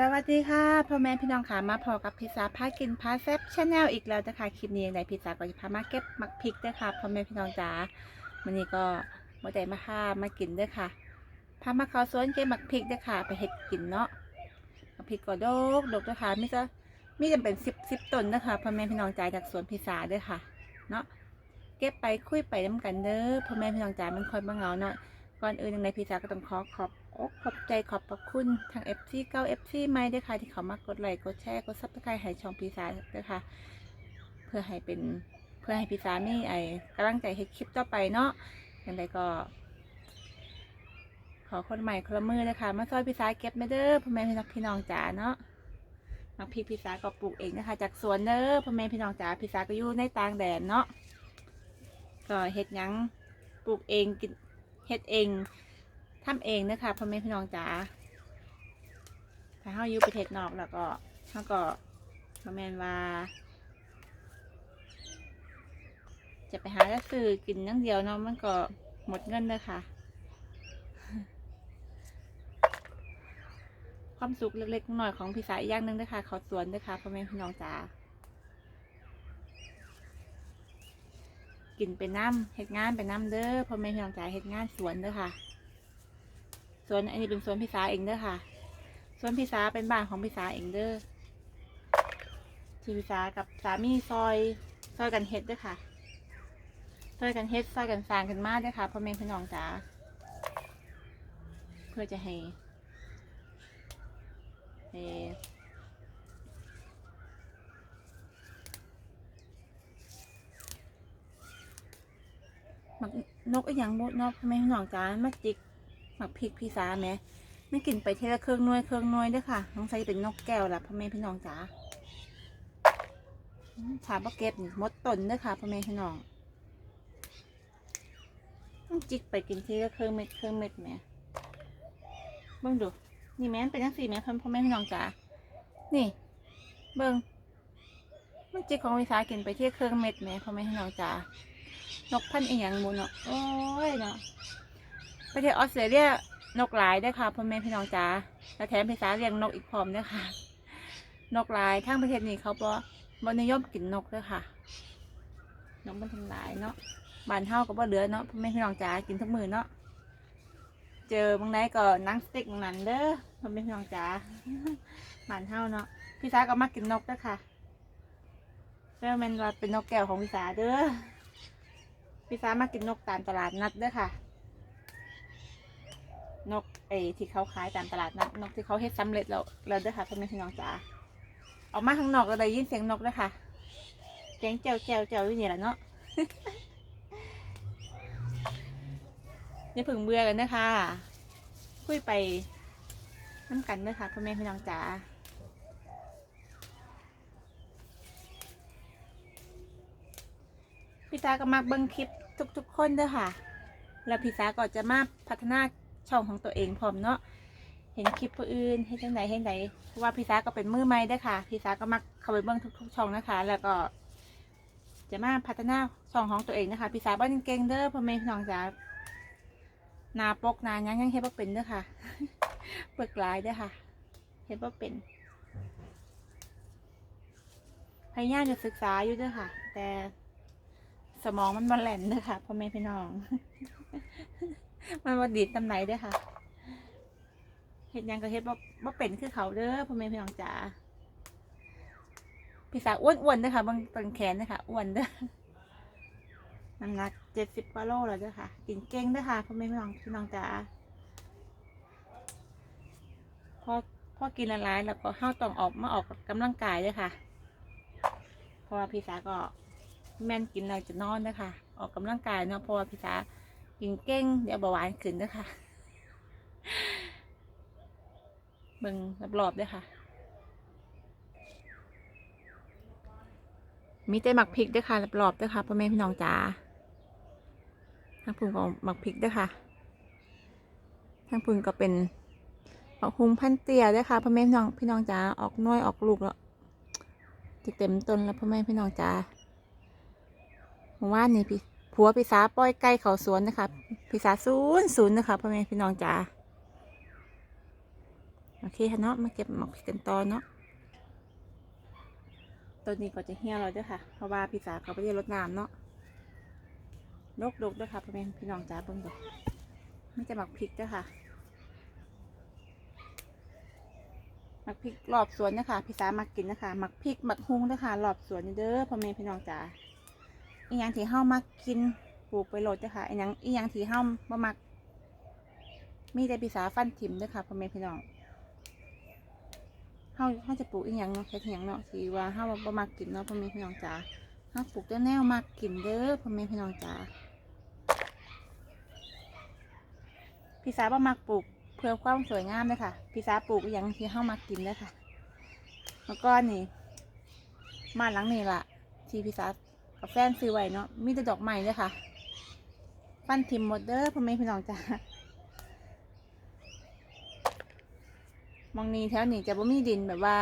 สวัสดีค่ะพ่อแม่พี่น้องค่ะมาพอกับพิซซ่าพากินพาแซบชาแนลอีกแล้วนะคะคลิปนี้ในพิซซ่าก็จะพามาเก็บมักพริกด้วยค่ะพ่อแม่พี่น้องจ๋าวันนี้ก็มาได้มาค่ะมากินด้วยค่ะพามาเขาสวนเก็บมักพริกด้วยค่ะ ไปเห็ดกินเนาะมักพริกก็ดกดกด้วยค่ะมิจะมีจำเป็นสิบสิบต้นนะคะพ่อแม่พี่น้องจ๋าจากสวนพิซซ่าด้วยค่ะ เนาะเก็บไปคุยไปน้ำกันเด้อพ่อแม่พี่น้องจ๋ามันคอยมาเงาเนาะก่อนอื่นในพิซซ่าก็ต้องขอขอบ อกขอบใจขอบพระคุณทาง FC เก้า FC ไม่ด้วยค่ะ ที่เขามากดไลค์กดแชร์กดซับสไครต์ให้ช่องพิซาด้วยค่ะ เพื่อให้เป็นเพื่อให้พิซซ่ามีไอ้กำลังใจให้คลิปต่อไปเนาะอย่างไรก็ ขอคนใหม่คนละมือเลยค่ะมาซอยพิซซ่าเก็บไม่เด้อพ่อแม่พี่น้องพี่น้องจ๋าเนาะมักพริกพิซซ่าก็ปลูกเองนะคะ จากสวนเด้อพ่อแม่พี่น้องจ๋าพิซซ่าก็อยู่ในต่างแดนเนาะก็เฮ็ดยังปลูกเองกินเฮ็ดเอง ทำเองนะคะพ่อแม่พี่น้องจ๋าถ้าเฮาอยู่ประเทศนอกแล้วก็เฮาก็บ่แม่นว่า จะไปหาแล้วซื้อกินอย่งเดียวเนาะมันก็หมดเงินเลยค่ะ ความสุขเล็กๆน้อยของพี่สายอย่างหนึ่งนะคะเขาสวนด้วยค่ะพ่อแม่พี่น้องจ๋ากินไปน้ำเฮ็ดงานไปน้ำเด้อพ่อแม่พี่น้องจ๋าเฮ็ดงานสวนเด้อค่ะ สวนอันนี้เป็นสวนพี่สาเองเด้อค่ะสวนพี่สาเป็นบ้านของพี่สาเองเด้อที่พี่สากับสามีซอยซอยกันเฮ็ดเด้อค่ะซอยกันเฮ็ดซอยกันสร้างกันมาเด้อค่ะพ่อแม่พี่น้องจ๋าเพื่อจะให้ให้หมักนกอีหยังบดนกพ่อแม่พี่น้องจ๋ามาจิก หมักพริกพี่สาแหม่ไม่กินไปเทละเครื่องน่วยเครื่องน่วยด้วยค่ะน้องใส่เป็นนกแก้วละพ่อแม่พี่น้องจ๋าอืมถามว่าเก็บมดตนด้วยค่ะพ่อแม่พี่น้องต้องจิกไปกินทีละเครื่องเม็ดเครื่องเม็ดแม่เบิ่งดูนี่แม่นเป็นจังสี่แม่พ่อแม่พี่น้องจ๋านี่ เบิ่งมันจิกของพี่สากินไปทีละเครื่องเม็ดแม่พ่อแม่พี่น้องจ๋านกพันธุ์อียงมูเนาะโอ้ยเนาะ ประเทศออสเตรเลียนกหลายได้ค่ะพ่อแม่พี่น้องจ๋าและแถมภาษาเลี้ยงนกอีกพร้อมด้วยค่ะ นกหลายทั้งประเทศนี้เขาบ่บ่นิยมกินนกด้วยค่ะ นกมันทั้งหลายเนาะบานเฮาก็บ่เหลือเนาะพ่อแม่พี่น้องจ๋ากินทุกมื้อเนาะเจอบางไหนก็นั่งสติ๊กนั้นเด้อพ่อแม่พี่น้องจ๋าบานเฮาเนาะพี่สาก็มักกินนกด้วยค่ะเริ่มเป็นว่าเป็นนกแก้วของพี่สาเด้อพี่สามากินนกตามตลาดนัดเด้อค่ะ นกไอ้ที่เขาขายตามตลาดนัดนกที่เขาเฮ็ดสำเร็จแล้วแล้วเด้วยค่ะพ่อแม่พี่น้องจ๋าออกมาข้างนอกก็ได้ยินเสียงนกด้วยค่ะเสียงแจวแจวแจวอยู่นี่แหละเนาะอย่าพึ่งเบื่อกันนะคะคุยไปน้ำกันด้วยค่ะพ่อแม่พี่น้องจ๋าพี่ตาก็มักเบิ้งคลิปทุกๆคนด้วยค่ะ แล้วพี่สาก็จะมาพัฒนา ช่องของตัวเองพร้อมเนาะเห็นคลิปผู้อื่นให้จังไหนให้ไหนเพราะว่าพี่สาก็เป็นมือใหม่ด้อค่ะพี่สาก็มักเข้าไปเบิ่งทุก ๆ ช่องนะคะ แล้วก็ จะมาพัฒนาช่องของตัวเองนะคะพี่สาบ้านเก่งเด้อพ่อแม่พี่น้องจ๋านาปกนายังยังเฮ็ดบ่เป็นเด้อค่ะเปลือกลายเด้อค่ะเฮ็ดบ่เป็นพยายามจะศึกษาอยู่เด้อค่ะ แต่สมองมันบ่แลนเด้อค่ะพ่อแม่พี่น้อง มันบ่ดีดตำไหนเด้อค่ะเฮ็ดยังก็เฮ็ดบ่บ่เป็นคือเขาเด้อพ่อแม่พี่น้องจ๋าพี่สาวอ้วนๆเด้อค่ะบางต้นแขนเด้อค่ะอ้วนเด้อน้ำหนักเจ็ดสิบกว่าโลแล้วเด้อค่ะกินเก่งเด้อค่ะพ่อแม่พี่น้องพี่น้องจ๋าพอพอกินละลายแล้วก็เฮาต้องออกมาออกกำลังกายเด้อค่ะเพราะว่าพี่สาวก็แม่นกินแล้วจะนอนเด้อค่ะออกกำลังกายเนาะเพราะว่าพี่สาว กินเก่งเดี๋ยวเบาหวานขึ้นเด้อค่ะเบิ่งรอบๆด้วยค่ะ มีแต่หมักพริกด้วยค่ะรอบๆด้วยค่ะพ่อแม่พี่น้องจ๋าทางพุ่งของหมักพริกด้วยค่ะทางพุ่งก็เป็นหมักฮุงพันเตียด้วยค่ะพ่อแม่พี่น้องพี่น้องจ๋าออกน้อยออกลูกแล้วจะเต็มต้นแล้วพ่อแม่พี่น้องจ๋าเมื่อวานนี้พี่ ผัวพี่สาปล่อยไก่เขาสวนนะคะพี่สาศูนย์ศูนย์นะคะพ่อแม่พี่น้องจ๋าโอเคค่ะเนาะมาเก็บหมกพริกกันต่อเนาะตัวนี้ก็จะเหี่ยวแล้วเด้วยค่ะเพราะว่าพี่สาเขาไปเรียนรดน้ำเนาะลกดกด้วยค่ะพ่อแม่พี่น้องจ้าเบิ่งดูไม่จะหมักพริกด้วยค่ะหมักพริกรอบสวนนะคะพี่สามักกินนะคะหมักพริกหมักฮุ้งด้วยค่ะรอบสวนเด้อพ่อแม่พี่น้องจ้า อีหยังที่เฮามักกินปลูกไปโหลดด้วยค่ะอีหยังอีหยังที่เฮาบ่มัก มีแต่พี่สาฟันถิ่มด้วยค่ะพ่อแม่พี่น้องเฮาเฮาจะปลูกอีหยังเนาะเฮ็ดอีหยังเนาะที่ว่าเฮาบ่มักกินเนาะพ่อแม่พี่น้องจ๋าเฮาปลูกแต่แนวมักกินเด้อพ่อแม่พี่น้องจ๋าพี่สาวบ่มักปลูกเพื่อความสวยงามเด้อค่ะ พี่สาวปลูกอีหยังที่เฮามักกินเด้อค่ะ แล้วก็นี่มาหลังนี่ล่ะที่พี่สาว กับแฟนซื้อไว้เนาะมีแต่ดอกไม้เด้อค่ะฟันถิ่มหมดเด้อพ่อแม่พี่น้องจ๋ามองนี้แถวนี้จะบ่มีดินแบบว่า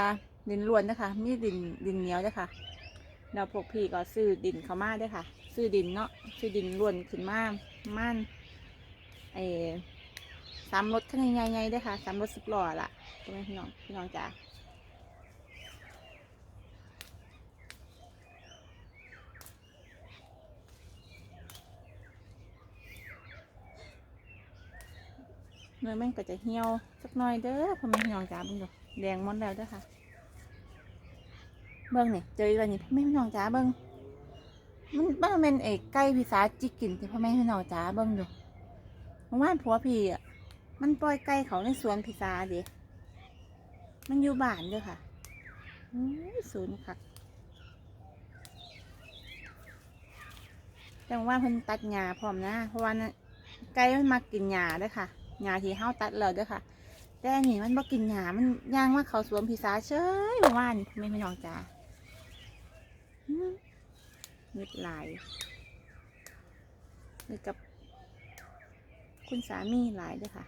ดินล้วนนะคะมีดินดินเหนียวนะคะแล้วพวกพี่ก็ซื้อดินเขามาด้วยค่ะ ซื้อดินเนาะซื้อดินล้วนขึ้นมาม่านไอ้สามรถข้างใหญ่ๆด้วยค่ะสามรถสิบล้อละใช่ไหมพี่น้องพี่น้องจ๋า เนื้อมันก็จะเหี่ยวสักหน่อยเด้อพ่อแม่พี่น้องจ๋าเบิ่งดูแดงมดแล้วเด้อค่ะ เบิ่งนี่เจออะไรนี่พ่อแม่พี่น้องจ๋าเบิ่งมันมันเป็นเอกไก่พิซซ่าจิกินที่พ่อแม่พี่น้องจ๋าเบิ่งดูเมื่อวานผัวพี่อะมันปล่อยไก่เขาในสวนพิซซ่าดิมันอยู่บ้านเด้อค่ะอู้ยศูนย์ค่ะแต่ว่าเพิ่นตัดหญ้าพร้อมนะ เพราะว่านะไก่มันมากินหญ้าเด้อค่ะ หญ้าที่เฮาตัดแล้วเด้อค่ะ แต่อันนี่มันบ่กินหญ้ามันย่างว่าเขาสวมพิซาเฉยเมื่อวานนี่พ่อแม่นองจ๋าอืมนึกหลายนึกกับ คุณสามีหลายด้วยค่ะ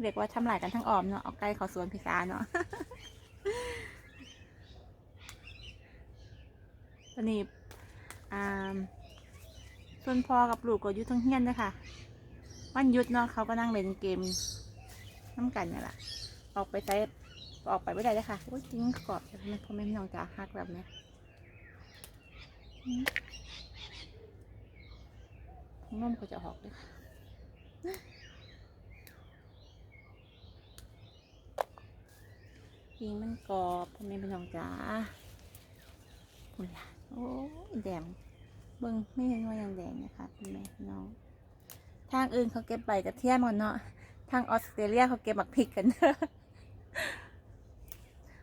เรียกว่าทำลายกันทั้งออมเนาะเอาไก่เขาสวนพิซาเนาะตอนนี้ อ่าส่วนพ่อกับลูกก็อยู่ทั้งเฮียนนะคะวันหยุดเนาะเขาก็นั่งเล่นเกมน้ำกันนี่แหละออกไปใช้ออกไปไม่ได้เลยค่ะโอ้ยจริงกรอบแบบนี้พ่อแม่พี่น้องจ๋าฮักแบบนี้นมก็จะออกเลยค่ะจริงมันกรอบพ่อแม่พี่น้องจ๋าคุณล่ะ โอ้แดงเบิ่งไม่เห็นว่ายังแดงนะคะคุณแม่พี่น้อง ทางอื่นเขาเก็บใบกระเทียมกันเนาะทางออสเตรเลียเขาเก็บหมักพริกกัน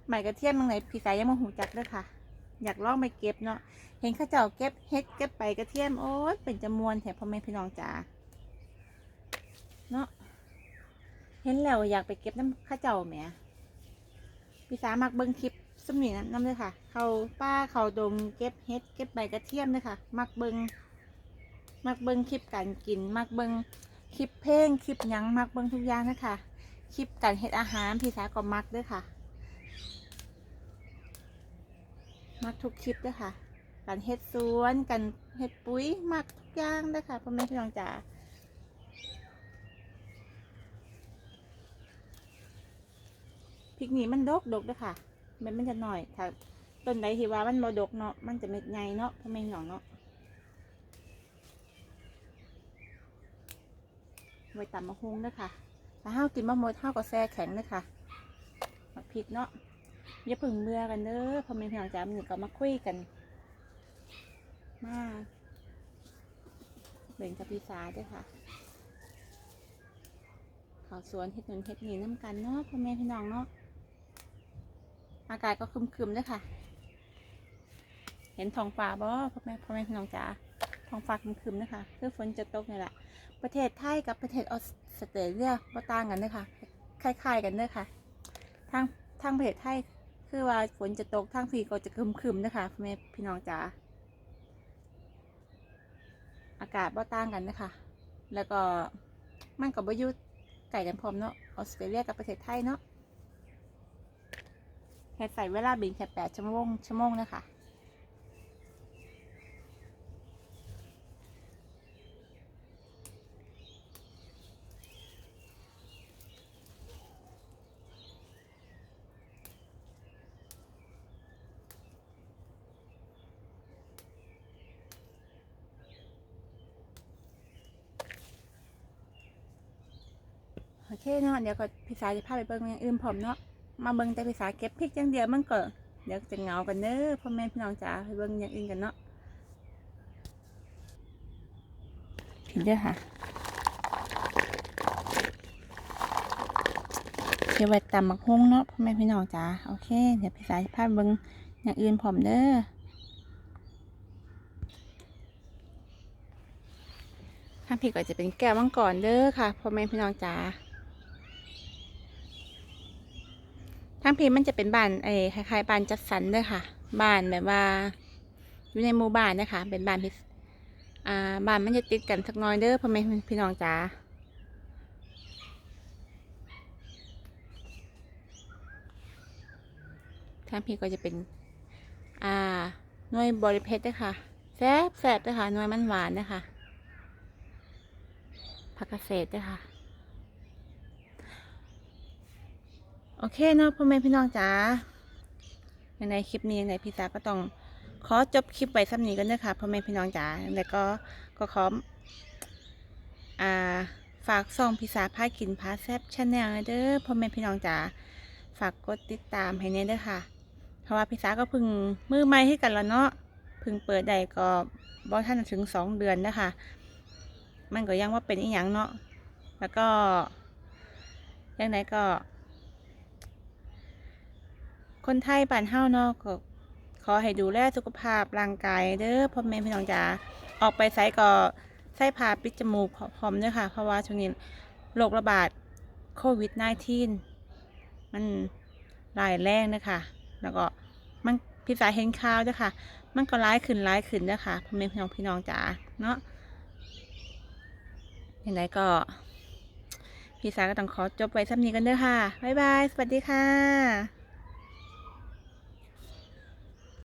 ใบกระเทียมบางไหนพี่สายยังมาหูจักเลยค่ะ อยากลองไปเก็บเนาะเห็นข้าเจ้าเก็บเฮ็ดเก็บใบกระเทียมโอ้ยเป็นจำนวนแถบพ่อแม่พี่น้องจ๋าเนาะเห็นแล้วอยากไปเก็บน้ำข้าเจ้าแหมพี่สามักเบิ่งคลิป สมีนั้นน้ำเลยค่ะ เขาป้าเขาดงเก็บเฮ็ดเก็บใบกระเทียมเลยค่ะ มักเบิงมักเบิงคลิปการกิน มักเบิงคลิปเพลงคลิปยังมักเบิงทุกอย่างนะคะคลิปการเฮ็ดอาหารพี่สาก็มักด้วยค่ะ มักทุกคลิปด้วยค่ะ การเฮ็ดสวนการเฮ็ดปุ๋ยมักทุกอย่างด้วยค่ะพ่อแม่พี่น้องจ๋าพริกนี่มันดกดกด้วยค่ะ เม็ดมันจะหน่อย ถ้าต้นใดที่ว่ามันบดกเนาะ มันจะเม็ดใหญ่เนาะพ่อแม่พี่น้องเนาะไว้ตำมะฮุงเด้อค่ะถ้าห้าวกินมะมดห้าวก็แซ่แข็งเด้อค่ะมักพริกเนาะอย่าพึ่งเบื่อกันเด้อพ่อแม่พี่น้องจ๋ามันก็มาคุยกัน มาเบ่งกับพี่สาด้วยค่ะเขาวสวนเฮ็ดหนุนเฮ็ดนี่น้ำกันเนาะพ่อแม่พี่น้องเนาะ อากาศก็คึมๆด้วยค่ะ เห็นท้องฟ้าบ่พ่อแม่พ่อแม่พี่น้องจ๋าท้องฟ้าคึมๆนะคะคือฝนจะตกนี่แหละประเทศไทยกับประเทศออสเตรเลียบ่ต่างกันเด้อค่ะคล้ายๆกันเด้อค่ะทางทางประเทศไทยคือว่าฝนจะตกทางพี่ก็จะคึมๆนะคะพ่อแม่พี่น้องจ๋าอากาศบ่ต่างกันนะคะ แล้วก็มันก็บ่อยุไก่กันพร้อมเนาะออสเตรเลียกับประเทศไทยเนาะ เห็ใส่เวลาบินแค่แปดชั่วโมงชั่วโมงนะคะโอเคเนาะเดี๋ยวก็พี่สายจะพาไปเบิ่งอย่างอื่นผมเนาะ มาเบิ่งแต่พี่สาเก็บพริกอย่างเดียวมันก็เดี๋ยวจะเงากันเด้อพ่อแม่พี่น้องจ๋าไปเบิ่งอย่างอื่นกันเนาะผิดเด้อค่ะเดี๋ยวไว้ตำมักฮุ้งเนาะพ่อแม่พี่น้องจ๋าโอเค เดี๋ยวพี่สาพาเบิ่งอย่างอื่นพร้อมเด้อทางพี่ก็จะเป็นแก้วมังกรเด้อค่ะพ่อแม่พี่น้องจ๋า ทางพีมันจะเป็นบ้านไอ้คล้ายๆบ้านจัดสรรเด้วยค่ะ บ้านแบบว่าอยู่ในหมู่บ้านนะคะ เป็นบ้านพิอ่าบ้านมันจะติดกันสักน้อยเด้อพ่อแม่พี่น้องจ๋าทางพี่ก็จะเป็น อ่าหน่วยบริเพชรด้วยค่ะแซ่บแซ่บด้วยค่ะหน่วยมันหวานนะคะผักเกษตรด้วยค่ะ โอเคเนาะพ่อแม่พี่น้องจ๋าในคลิปนี้ในพี่สาก็ต้องขอจบคลิปไว้สักนี้กันเด้อค่ะพ่อแม่พี่น้องจ๋าแล้วก็ก็ขออ่าฝากส่องพี่าพากินพาแซบชาแนลเด้อพ่อแม่พี่น้องจ๋าฝากกดติดตามให้แน่เด้อค่ะ เพราะว่าพี่าก็พิ่งมือใหม่ให้กันแล้วเนาะพิ่งเปิดได้ก็บ่ท่านถึงสองเดือนนะคะมันก็ยังว่าเป็นอีหยังเนาะแล้วก็ยังไงก็ คนไทยบ้านเฮาเนาะก็ขอให้ดูแลสุขภาพร่างกายเด้อพ่อแม่พี่น้องจ๋าออกไปไสก็ใส่ผ้าปิดจมูกพร้อมด้อค่ะ เพราะว่าช่วงนี้โรคระบาดโควิด -19 มันรายแรงเด้อค่ะแล้วก็มันพี่สายเห็นข่าวเด้อค่ะ มันก็ร้ายขึ้นร้ายขึ้นเด้อค่ะพ่อแม่พี่น้องพี่น้องจ๋าเนาะยังไงก็ พี่สายก็ต้องขอจบไว้สักนี้กันเด้อค่ะบ๊ายบาย สวัสดีค่ะ